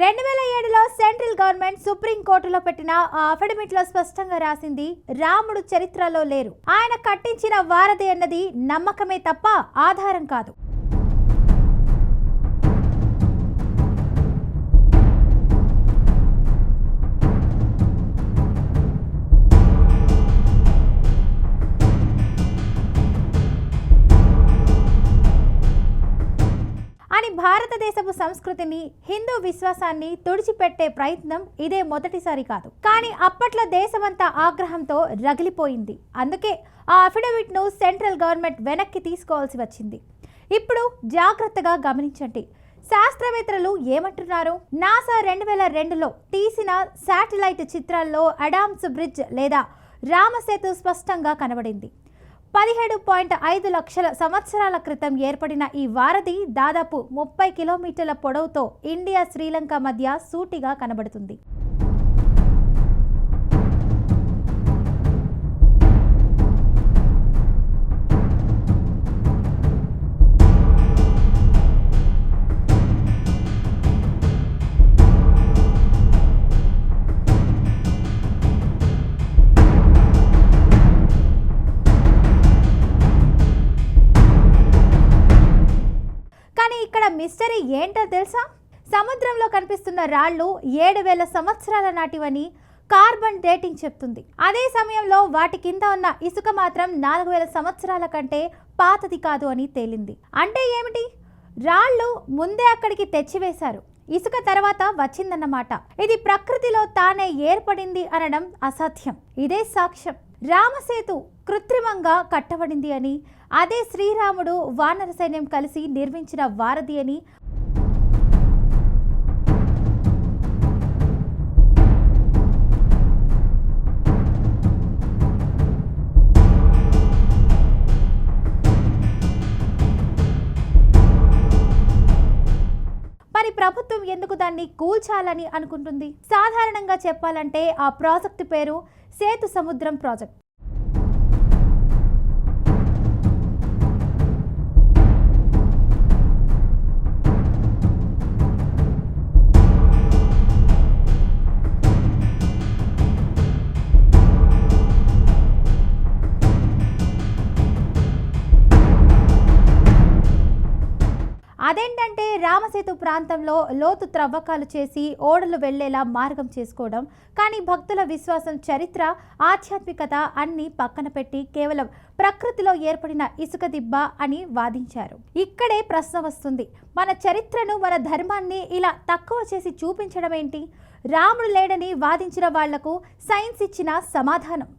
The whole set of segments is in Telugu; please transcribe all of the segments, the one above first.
రెండు వేల ఏడులో సెంట్రల్ గవర్నమెంట్ సుప్రీం కోర్టులో పెట్టిన ఆ అఫిడవిట్లో స్పష్టంగా రాసింది రాముడు చరిత్రలో లేరు. ఆయన కట్టించిన వారధి అన్నది నమ్మకమే తప్ప ఆధారం కాదు. భారతదేశపు సంస్కృతిని హిందూ విశ్వాసాన్ని తుడిచిపెట్టే ప్రయత్నం ఇదే మొదటిసారి కాదు. కానీ అప్పట్లో దేశమంతా ఆగ్రహంతో రగిలిపోయింది. అందుకే ఆ అఫిడవిట్ను సెంట్రల్ గవర్నమెంట్ వెనక్కి తీసుకోవాల్సి వచ్చింది. ఇప్పుడు జాగ్రత్తగా గమనించండి. శాస్త్రవేత్తలు ఏమంటున్నారు? నాసా రెండు వేల రెండులో తీసిన శాటిలైట్ చిత్రాల్లో అడామ్స్ బ్రిడ్జ్ లేదా రామసేతు స్పష్టంగా కనబడింది. పదిహేడు పాయింట్ ఐదు లక్షల సంవత్సరాల క్రితం ఏర్పడిన ఈ వారధి దాదాపు ముప్పై కిలోమీటర్ల పొడవుతో ఇండియా శ్రీలంక మధ్య సూటిగా కనబడుతుంది. కానీ ఇక్కడ మిస్టరీ ఏంటో తెలుసా? సముద్రంలో కనిపిస్తున్న రాళ్ళు ఏడు వేల సంవత్సరాల నాటివని కార్బన్ డేటింగ్ చెప్తుంది. అదే సమయంలో వాటి కింద ఉన్న ఇసుక మాత్రం నాలుగు వేల సంవత్సరాల కంటే పాతది కాదు అని తేలింది. అంటే ఏమిటి? రాళ్ళు ముందే అక్కడికి తెచ్చివేశారు. ఇసుక తర్వాత వచ్చిందన్నమాట. ఇది ప్రకృతిలో తానే ఏర్పడింది అనడం అసాధ్యం ఇదే సాక్ష్యం. రామసేతు కృత్రిమంగా కట్టబడింది అని అదే శ్రీరాముడు వానర సైన్యం కలిసి నిర్మించిన వారధి అని. మరి ప్రభుత్వం ఎందుకు దాన్ని కూల్చాలని అనుకుంటుంది? సాధారణంగా చెప్పాలంటే ఆ ప్రాజెక్టు పేరు సేతు సముద్రం ప్రాజెక్ట్. రామసేతు ప్రాంతంలో లోతు త్రవ్వకాలు చేసి ఓడలు వెళ్ళేలా మార్గం చేసుకోవడం కానీ భక్తుల విశ్వాసం చరిత్ర ఆధ్యాత్మికత అన్ని పక్కన పెట్టి కేవలం ప్రకృతిలో ఏర్పడిన ఇసుక దిబ్బ అని వాదించారు. ఇక్కడే ప్రశ్న వస్తుంది మన చరిత్రను మన ధర్మాన్ని ఇలా తక్కువ చేసి చూపించడం ఏంటి రాముడు లేడని వాదించిన వాళ్ళకు సైన్స్ ఇచ్చిన సమాధానం.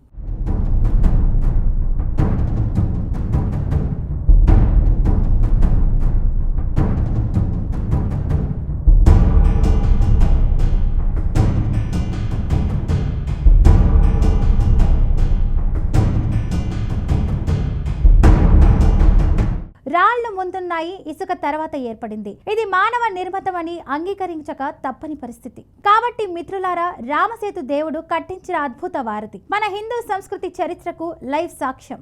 స్థాయి ఇసుక తర్వాత ఏర్పడింది. ఇది మానవ నిర్మితమని అంగీకరించక తప్పని పరిస్థితి. కాబట్టి మిత్రులారా రామసేతు దేవుడు కట్టించిన అద్భుత వారధి. మన హిందూ సంస్కృతి చరిత్రకు లైవ్ సాక్ష్యం.